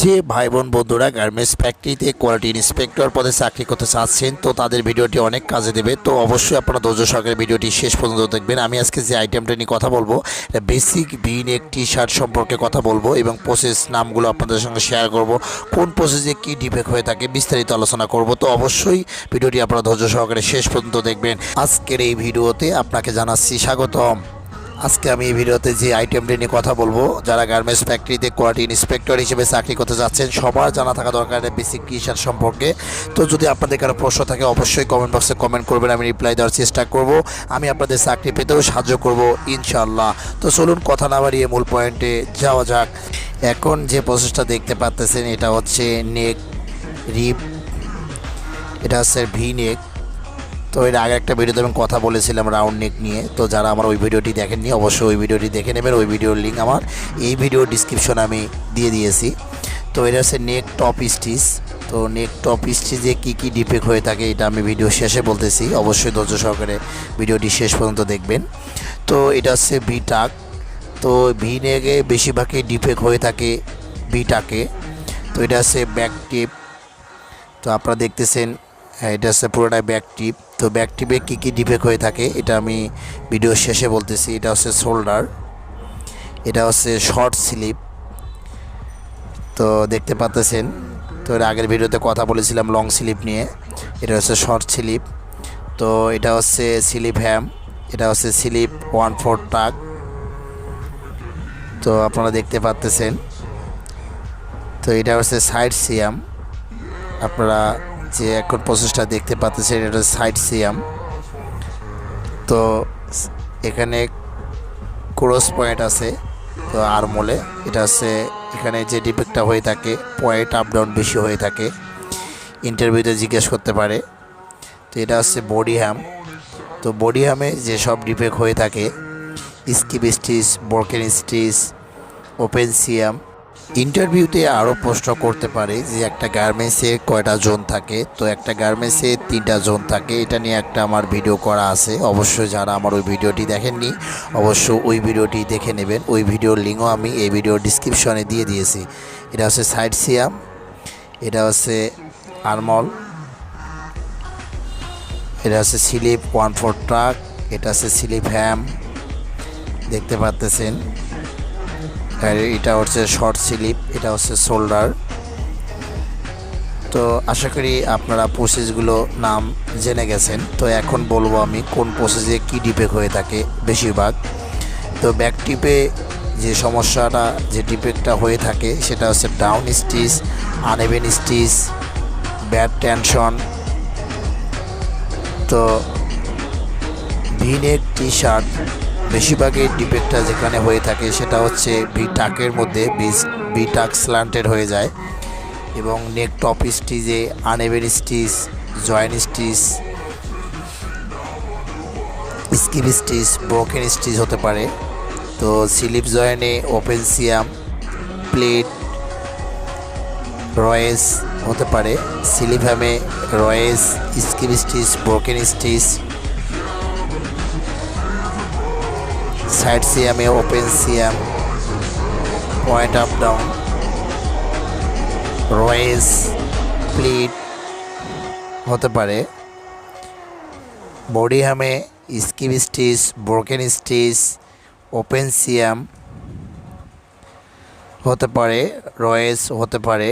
যে ভাই বোন বন্ধুরা গার্মেন্টস ফ্যাক্টরিতে কোয়ালিটি ইন্সপেক্টর পদে চাকরি করতে চাচ্ছেন, তো তাদের ভিডিওটি অনেক কাজে দেবে। তো অবশ্যই আপনারা ধৈর্য সহকারে ভিডিওটি শেষ পর্যন্ত দেখবেন। আমি আজকে যে আইটেমটা নিয়ে কথা বলব বেসিক ভিনেক টি শার্ট সম্পর্কে কথা বলব এবং প্রসেস নামগুলো আপনাদের সঙ্গে শেয়ার করব, কোন প্রসেসে কী ডিফেক্ট হয়ে থাকে বিস্তারিত আলোচনা করব। তো অবশ্যই ভিডিওটি আপনারা ধৈর্য সহকারে শেষ পর্যন্ত দেখবেন। আজকের এই ভিডিওতে আপনাকে জানাচ্ছি স্বাগতম। আজকে আমি এই ভিডিওতে যে আইটেমটি নিয়ে কথা বলব, যারা গার্মেন্টস ফ্যাক্টরিতে কোয়ালিটি ইন্সপেক্টর হিসেবে চাকরি করতে যাচ্ছেন, সবার জানা থাকা দরকার বেসিক শার্ট সম্পর্কে। তো যদি আপনাদের কারও প্রশ্ন থাকে, অবশ্যই কমেন্ট বক্সে কমেন্ট করবেন, আমি রিপ্লাই দেওয়ার চেষ্টা করব। আমি আপনাদের চাকরি পেতেও সাহায্য করব ইনশাল্লাহ তো চলুন কথা না বাড়িয়ে মূল পয়েন্টে যাওয়া যাক। এখন যে প্রসেসটা দেখতে পাচ্তেছেন এটা হচ্ছে নেক রিপ এটা হচ্ছে ভি নেক তো এর আগে একটা ভিডিওতে আমি কথা বলেছিলাম রাউন্ড নেক নিয়ে। তো যারা আমার ওই ভিডিওটি দেখেননি, অবশ্যই ওই ভিডিওটি দেখে নেবেন। ওই ভিডিওর লিঙ্ক আমার এই ভিডিও ডিসক্রিপশন আমি দিয়ে দিয়েছি। তো এটা হচ্ছে নেক টপ স্টিচ তো নেক টপ স্টিচে কী কী ডিফেক্ট হয়ে থাকে, এটা আমি ভিডিও শেষে বলতেছি। অবশ্যই ধৈর্য সহকারে ভিডিওটি শেষ পর্যন্ত দেখবেন। তো এটা হচ্ছে ভি টাক তো ভি নেকে বেশিরভাগই ডিফেক্ট হয়ে থাকে ভি টাকে তো এটা হচ্ছে ব্যাক টিপ তো আপনারা দেখতেছেন, এটা হচ্ছে পুরোটাই ব্যাক টিপ তো ব্যাক টিপে কী কী ডিফেক্ট হয়ে থাকে, এটা আমি ভিডিও শেষে বলতেছি। এটা হচ্ছে শোল্ডার এটা হচ্ছে শর্ট স্লিপ তো দেখতে পাচ্তেছেন তো এর আগের ভিডিওতে কথা বলেছিলাম লং স্লিপ নিয়ে। এটা হচ্ছে শর্ট স্লিপ তো এটা হচ্ছে স্লিপ হ্যাম এটা হচ্ছে স্লিপ ওয়ান ফোর টাক তো আপনারা দেখতে পাচ্তেছেন তো এটা হচ্ছে সাইড সিয়াম আপনারা যে এখন প্রসেসটা দেখতে পাচ্ছেন, এটা সাইড সিয়াম তো এখানে ক্রস পয়েন্ট আছে, তো আরমোলে এটা হচ্ছে এখানে যে ডিফেক্টটা হয়ে থাকে পয়েন্ট আপ ডাউন বেশি হয়ে থাকে। ইন্টারভিউতে জিজ্ঞেস করতে পারে। তো এটা হচ্ছে বডি হ্যাম তো বডি হ্যামে যেসব ডিফেক্ট হয়ে থাকে skip stitch broken stitch open seam ইন্টারভিউতে আরও প্রশ্ন করতে পারে যে একটা গার্মেন্টসে কয়টা জোন থাকে। তো একটা গার্মেন্টসে তিনটা জোন থাকে। এটা নিয়ে একটা আমার ভিডিও করা আছে। অবশ্যই যারা আমার ওই ভিডিওটি দেখেননি অবশ্য ওই ভিডিওটি দেখে নেবেন। ওই ভিডিওর লিঙ্কও আমি এই ভিডিওর ডিসক্রিপশনে দিয়ে দিয়েছি। এটা হচ্ছে সাইড সিয়াম, এটা হচ্ছে আরমল, এটা হচ্ছে স্লিপ ওয়ান ফোর ট্রাক, এটা হচ্ছে স্লিপ হ্যাম। দেখতে পাচ্তেছেন আর এটা হচ্ছে শর্ট স্লিপ এটা হচ্ছে শোল্ডার তো আশা করি আপনারা প্রসেসগুলো নাম জেনে গেছেন। তো এখন বলব আমি কোন প্রসেসে কী ডিফেক্ট হয়ে থাকে বেশিরভাগ। তো ব্যাক টিপে যে সমস্যাটা, যে ডিফেক্টটা হয়ে থাকে, সেটা হচ্ছে down stitch uneven stitch bad tension তো ভিনেক টি শার্ট বেশিরভাগই ডিফেক্টটা যেখানে হয়ে থাকে সেটা হচ্ছে ভি টাকের মধ্যে ভি টাক স্ল্যান্টেড হয়ে যায় এবং neck top স্টিচে uneven stitch joint stitch skip stitch broken stitch হতে পারে। তো স্লিপ জয়েনে ওপেন সিয়াম প্লেট রয়েস হতে পারে। স্লিপ হ্যামে রয়েস skip stitch broken stitch side সিয়ামে open seam point up down রয়েস প্লিট হতে পারে। Body হ্যামে skip stitch broken stitch open seam হতে পারে রয়েস হতে পারে।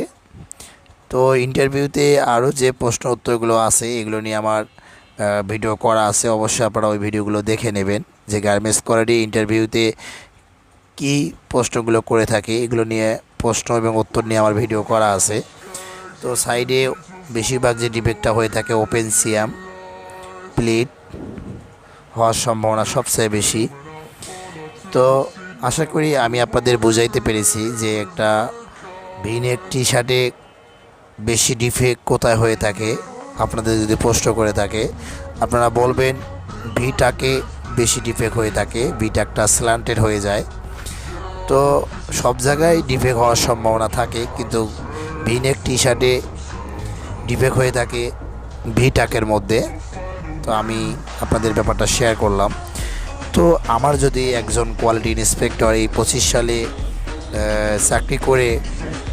তো ইন্টারভিউতে আরও যে প্রশ্ন উত্তরগুলো আছে, এগুলো নিয়ে আমার ভিডিও করা আছে, অবশ্যই আপনারা ওই ভিডিওগুলো দেখে নেবেন। যে গার্মেন্টস কোয়ালিটি ইন্টারভিউতে কী প্রশ্নগুলো করে থাকে, এগুলো নিয়ে প্রশ্ন এবং উত্তর নিয়ে আমার ভিডিও করা আছে। তো সাইডে বেশিরভাগ যে ডিফেক্টটা হয়ে থাকে ওপেন সিয়াম প্লিট হওয়ার সম্ভাবনা সবচেয়ে বেশি। তো আশা করি আমি আপনাদের বুঝাইতে পেরেছি যে একটা ভিনেক টি শার্টে বেশি ডিফেক্ট কোথায় হয়ে থাকে, আপনাদের যদি প্রশ্ন করে থাকে, আপনারা বলবেন ভিটাকে বেশি ডিফেক্ট হয়ে থাকে ভিটাকটা স্ল্যান্টেড হয়ে যায়। তো সব জায়গায় ডিফেক্ট হওয়ার সম্ভাবনা থাকে, কিন্তু ভিনেক টি শার্টে ডিফেক্ট হয়ে থাকে ভিটাকের মধ্যে। তো আমি আপনাদের ব্যাপারটা শেয়ার করলাম। তো আমার যদি একজন কোয়ালিটি ইন্সপেক্টর এই পঁচিশ সালে চাকরি করে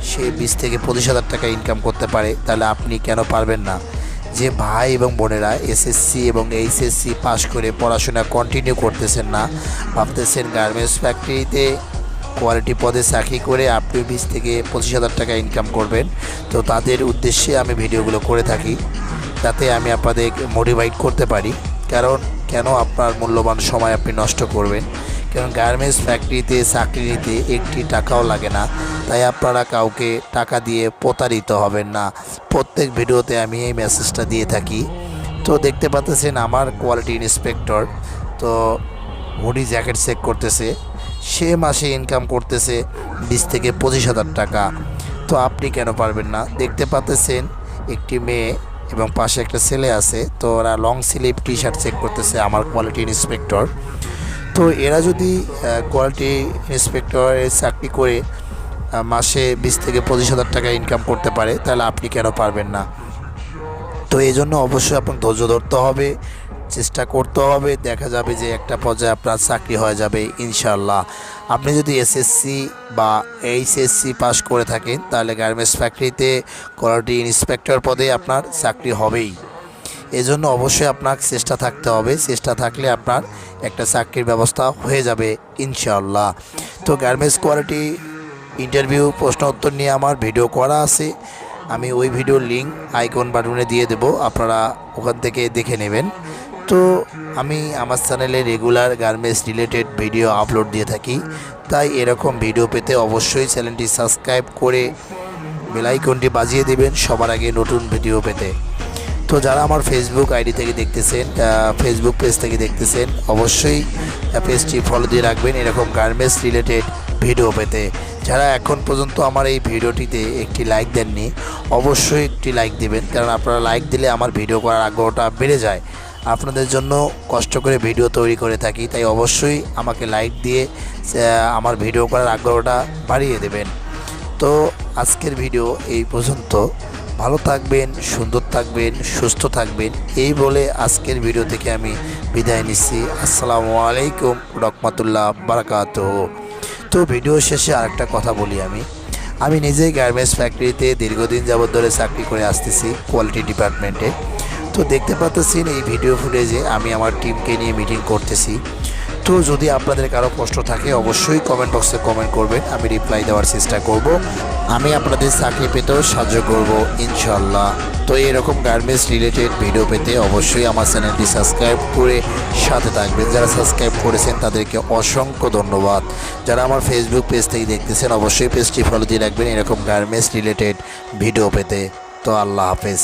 সে বিশ থেকে পঁচিশ হাজার টাকা ইনকাম করতে পারে, তাহলে আপনি কেন পারবেন না? যে ভাই এবং বোনেরা এসএসসি এবং এইচএসসি পাশ করে পড়াশোনা কন্টিনিউ করতেছেন না, ভাবতেছেন গার্মেন্টস ফ্যাক্টরিতে কোয়ালিটি পদে চাকরি করে আপনি বিশ থেকে পঁচিশ হাজার টাকা ইনকাম করবেন। তো তাদের উদ্দেশ্যে আমি ভিডিওগুলো করে থাকি, যাতে আমি আপনাদের মোটিভেট করতে পারি। কারণ কেন আপনার মূল্যবান সময় আপনি নষ্ট করবেন? কারণ গার্মেন্টস ফ্যাক্টরিতে চাকরি নিতে একটি টাকাও লাগে না। তাই আপনারা কাউকে টাকা দিয়ে প্রতারিত হবেন না। প্রত্যেক ভিডিওতে আমি এই মেসেজটা দিয়ে থাকি। তো দেখতে পাচ্ছেন আমার কোয়ালিটি ইন্সপেক্টর তো হুডি জ্যাকেট চেক করতেছে। সে মাসে ইনকাম করতেছে বিশ থেকে পঁচিশ হাজার টাকা। তো আপনি কেন পারবেন না? দেখতে পাচ্ছেন একটি মেয়ে এবং পাশে একটা ছেলে আছে। তো ওরা long sleeve T shirt check করতেছে আমার কোয়ালিটি ইন্সপেক্টর তো এরা যদি কোয়ালিটি ইন্সপেক্টরের চাকরি করে মাসে বিশ থেকে পঁচিশ হাজার টাকা ইনকাম করতে পারে, তাহলে আপনি কেন পারবেন না? তো এই জন্য অবশ্যই আপনার ধৈর্য ধরতে হবে, চেষ্টা করতে হবে, দেখা যাবে যে একটা পর্যায়ে আপনার চাকরি হয়ে যাবে ইনশাল্লাহ আপনি যদি এসএসসি বা এইচএসসি পাস করে থাকেন, তাহলে গার্মেন্টস ফ্যাক্টরিতে কোয়ালিটি ইন্সপেক্টর পদে আপনার চাকরি হবেই। এজন্য অবশ্যই আপনার চেষ্টা থাকতে হবে। চেষ্টা থাকলে আপনার একটা চাকরির ব্যবস্থা হয়ে যাবে, ইনশাআল্লাহ। তো গার্মেন্টস কোয়ালিটি ইন্টারভিউ, প্রশ্ন উত্তর নিয়ে আমার ভিডিও করা আছে। আমি ওই ভিডিওর লিঙ্ক আইকন বাটনে দিয়ে দেব, আপনারা ওখান থেকে দেখে নেবেন। তো আমি আমার চ্যানেলে regular garments related video upload দিয়ে থাকি। তাই এরকম ভিডিও পেতে অবশ্যই চ্যানেলটি সাবস্ক্রাইব করে বেলাইকনটি বাজিয়ে দেবেন সবার আগে নতুন ভিডিও পেতে। তো যারা আমার ফেসবুক আইডি থেকে দেখতেছেন ফেসবুক পেজ থেকে দেখতেছেন, অবশ্যই পেজটি ফলো দিয়ে রাখবেন এরকম গার্মেন্টস রিলেটেড ভিডিও পেতে। যারা এখন পর্যন্ত আমার এই ভিডিওটিতে একটি লাইক দেননি, অবশ্যই একটি লাইক দেবেন, কারণ আপনারা লাইক দিলে আমার ভিডিও করার আগ্রহটা বেড়ে যায়। আপনাদের জন্য কষ্ট করে ভিডিও তৈরি করে থাকি, তাই অবশ্যই আমাকে লাইক দিয়ে আমার ভিডিও করার আগ্রহটা বাড়িয়ে দেবেন। তো আজকের ভিডিও এই পর্যন্ত। ভালো থাকবেন, সুন্দর থাকবেন, সুস্থ থাকবেন। এই বলে আজকের ভিডিও থেকে আমি বিদায় নিচ্ছি। আসসালামু আলাইকুম রহমতুল্লাহ বারাকাত তো ভিডিও শেষে আরেকটা কথা বলি আমি। আমি নিজেই গার্মেন্টস ফ্যাক্টরিতে দীর্ঘদিন যাবৎ ধরে চাকরি করে আসতেছি কোয়ালিটি ডিপার্টমেন্টে তো দেখতে পাচ্ছেন এই ভিডিও ফুটেজে আমি আমার টিমকে নিয়ে মিটিং করতেছি। তো যদি আপনাদের কারও কষ্ট থাকে, অবশ্যই কমেন্ট বক্সে কমেন্ট করবেন। আমি রিপ্লাই দেওয়ার চেষ্টা করব। আমি আপনাদের চাকরি পেতেও সাহায্য করব ইনশাল্লাহ তো এরকম গার্মেন্টস রিলেটেড ভিডিও পেতে অবশ্যই আমার চ্যানেলটি সাবস্ক্রাইব করে সাথে থাকবেন। যারা সাবস্ক্রাইব করেছেন, তাদেরকে অসংখ্য ধন্যবাদ। যারা আমার ফেসবুক পেজ থেকে দেখতেছেন, অবশ্যই পেজটি ফলো দিয়ে রাখবেন এরকম গার্মেন্টস রিলেটেড ভিডিও পেতে। তো আল্লাহ হাফেজ।